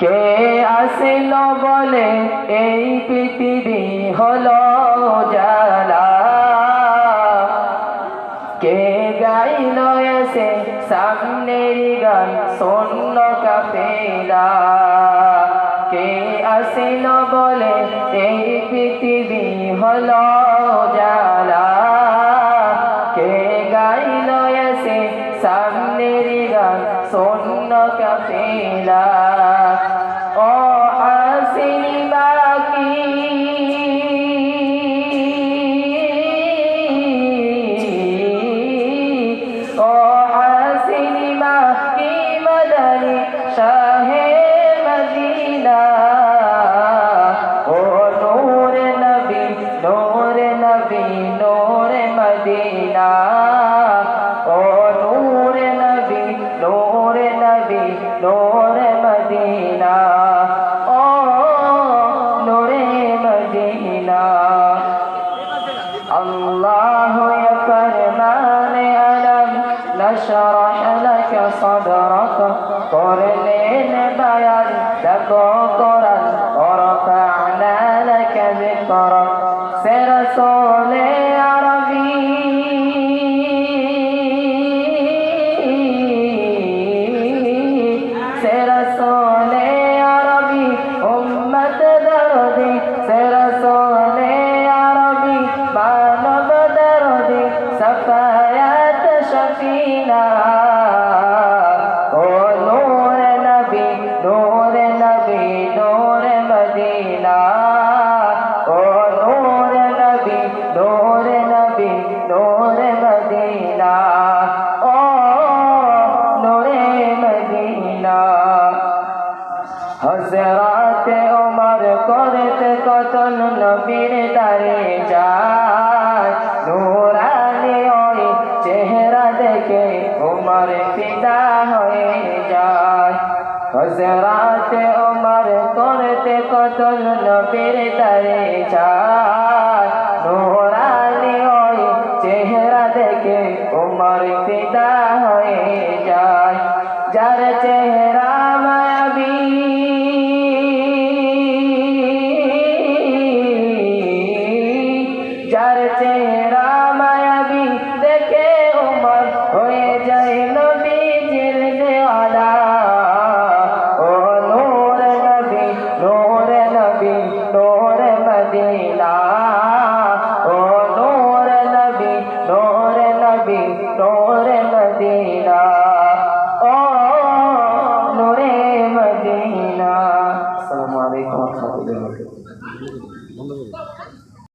কে আসিল বলে এই পৃথিবী হলো জালা কে গাইল এসে সামনের গান শূন্য কাফেলা কে আসিল বলে এই পৃথিবী হলো গান শূন্য কাফেলা। ও আসিনি বাকি। ও হাসিনি বাকি মদনী শাহে মদিনা। নবী হজরাতে ওমর করতে কতল নবীর দারে যায়। নূরানি ওই চেহারা দেখে ওমর ফিদা হয়ে যায়। হজরাতে ওমর করতে কতল নবীর দারে যায়। নূরানি ওই চেহারা দেখে ওমর ফিদা হয়ে যায়। যার চেহারা যার চেহারা মায়াবী, দেখে উমর হয়ে যায় নবীজির দেওয়ালা ও নূর নবী নূর নবী, নূর মদিনা। ও নূর নবী নূর নবী, নূর মদিনা। ও নূরে মদিনা। আসসালামু আলাইকুম ওয়া রাহমাতুল্লাহি ওয়া বারাকাতুহু।